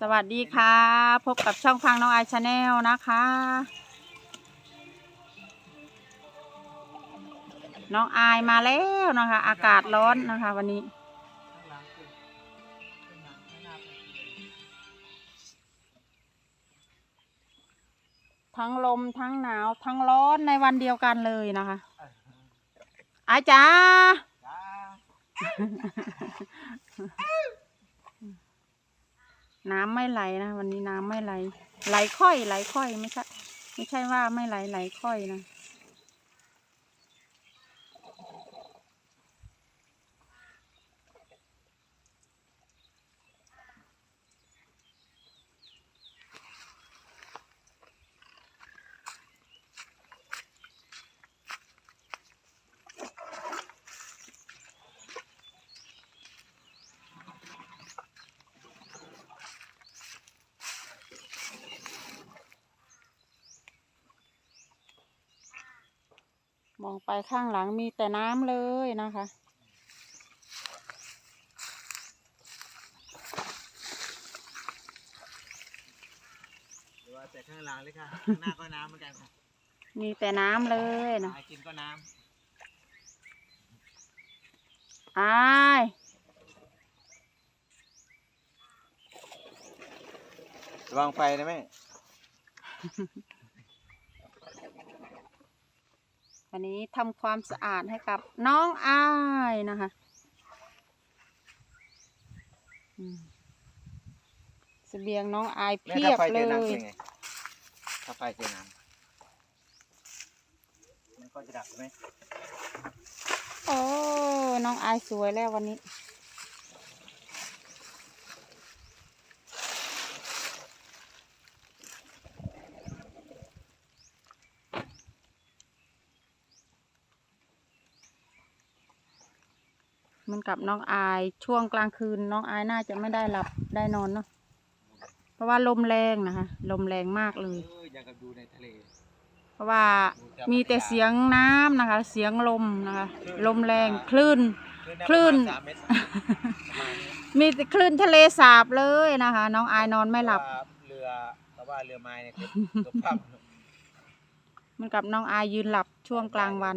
สวัสดีค่ะ พบกับช่องพังน้องไอชาแนลนะคะ น้องอายมาแล้วนะคะ อากาศร้อนนะคะ วันนี้ ทั้งลมทั้งหนาว ทั้งร้อนในวันเดียวกันเลยนะคะอายจ้า น้ำไม่ไหลนะวันนี้น้ำไม่ไหล ไหลค่อยไหลค่อยไม่ใช่ ไม่ใช่ว่าไม่ไหลไหลค่อยนะ มองไปข้างหลังมีแต่น้ำเลยนะคะ หรือว่าแต่ข้างหลังเลยค่ะข้างหน้าก็น้ำเหมือนกันค่ะมีแต่น้ำเลยนะหากินก็น้อายำระวังไฟนะแม่ วันนี้ทำความสะอาดให้กับน้องอายนะคะอืมเสบียงน้องอายแม่เพียถ้าบไฟเลเจอน้ำยเป็นไงถ้าไฟเจอน้ำมันก็จะดับไหมโอ้น้องอายสวยแล้ววันนี้ เหมันกับน้องอายช่วงกลางคืนน้องอายน่าจะไม่ได้หลับได้นอนเนาะเพราะว่าลมแรงนะคะลมแรงมากเลยเอออยากกับดูในทะเลเพราะว่ามีแต่เสียงน้ำนะคะ เสียงลมนะคะ ลมแรงคลื่นคลื่นำประมาณสามเมตรประมาณนี้มีแต่คลื่นทะเลสาบเลยนะคะ น้องอายนอนไม่หลับว่าเรือเพราะว่าเรือไม้เนี่ยคือตัวพับเหมันกับน้องอายยืนหลับช่วงกลางวัน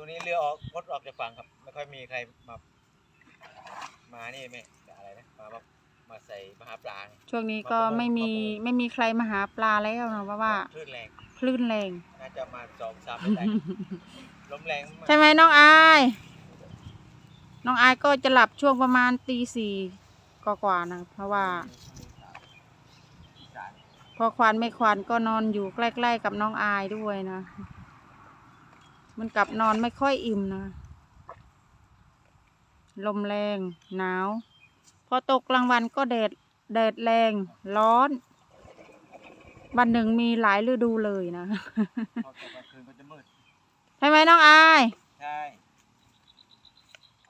ช่วงนี้เรือออกงดออกจากฝั่งครับ ไม่ค่อยมีใครมา มานี่แม่อะไรนะมามามาใส่มาหาปลาไงช่วงนี้ก็ไม่มีไม่มีใครมาหาปลาแล้วนะเพราะว่าคลื่นแรง คลื่นแรง น่าจะมาสองสามไม่ได้ลมแรงมากใช่ไหมน้องอาย น้องอายก็จะหลับช่วงประมาณตีสี่กว่าๆนะ เพราะว่า พอควานไม่ควานก็นอนอยู่ใกล้ ๆ กับน้องอายด้วยนะ มันกลับนอนไม่ค่อยอิ่มนะ ลมแรงหนาว พอตกกลางวันก็แดดแดดแรงร้อน วันหนึ่งมีหลายฤดูเลยนะพอตกกลางคืนก็จะมืดใช่ไหมน้องอายใช่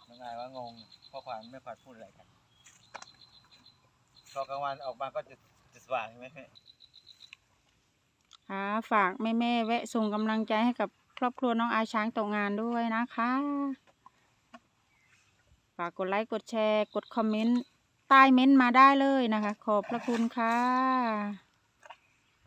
น้องอายว่างงข้อความไม่ค่อยพูดอะไรกันพอกลางวันออกมาก็จะจะสว่างใช่ไหมแม่ค่ะฝากแม่แม่ๆแวะส่งกำลังใจให้กับ ครอบครัวน้องอาช้างตกงานด้วยนะคะฝากกดไลค์กดแชร์ กดคอมเมนต์ใต้เม้นต์มาได้เลยนะคะ ขอบพระคุณค่ะ